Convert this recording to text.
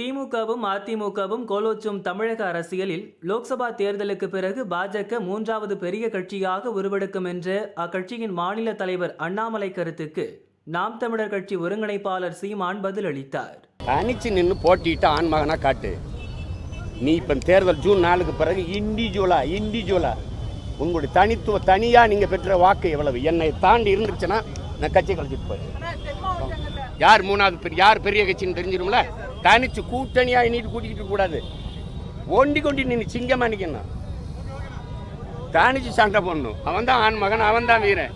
திமுகவும் அதிமுகவும் கோலோச்சும் தமிழக அரசியலில் லோக்சபா தேர்தலுக்கு பிறகு பாஜக மூன்றாவது பெரிய கட்சியாக உருவெடுக்கும் என்ற அக்கட்சியின் மாநில தலைவர் அண்ணாமலை கருத்துக்கு நாம் தமிழர் கட்சி ஒருங்கிணைப்பாளர் சீமான் பதிலளித்தார் தனிச்சு நின்று போட்டிட்டு ஆண்மகனா காட்டு. நீ இப்போ தேர்தல் ஜூன் நாலுக்கு பிறகு இண்டிவிஜுவலா இண்டிவிஜுவலா உங்களுடைய தனித்துவ தனியா நீங்க பெற்ற வாக்கு எவ்வளவு? என்னை தாண்டி இருந்துச்சுன்னா நான் கட்சி கழிச்சிட்டு போயிடுவேன். யார் மூணாவது பெரிய யார் பெரிய கட்சின்னு தெரிஞ்சிடும்ல தனிச்சு கூட்டணியாக நீட்டு கூட்டிக்கிட்டு கூடாது. ஒண்டி கொண்டி நின்று சிங்கம் நிக்கணும் தனிச்சு சண்டை போடணும். அவன் தான் ஆண் மகன் அவன் தான் வீரன்.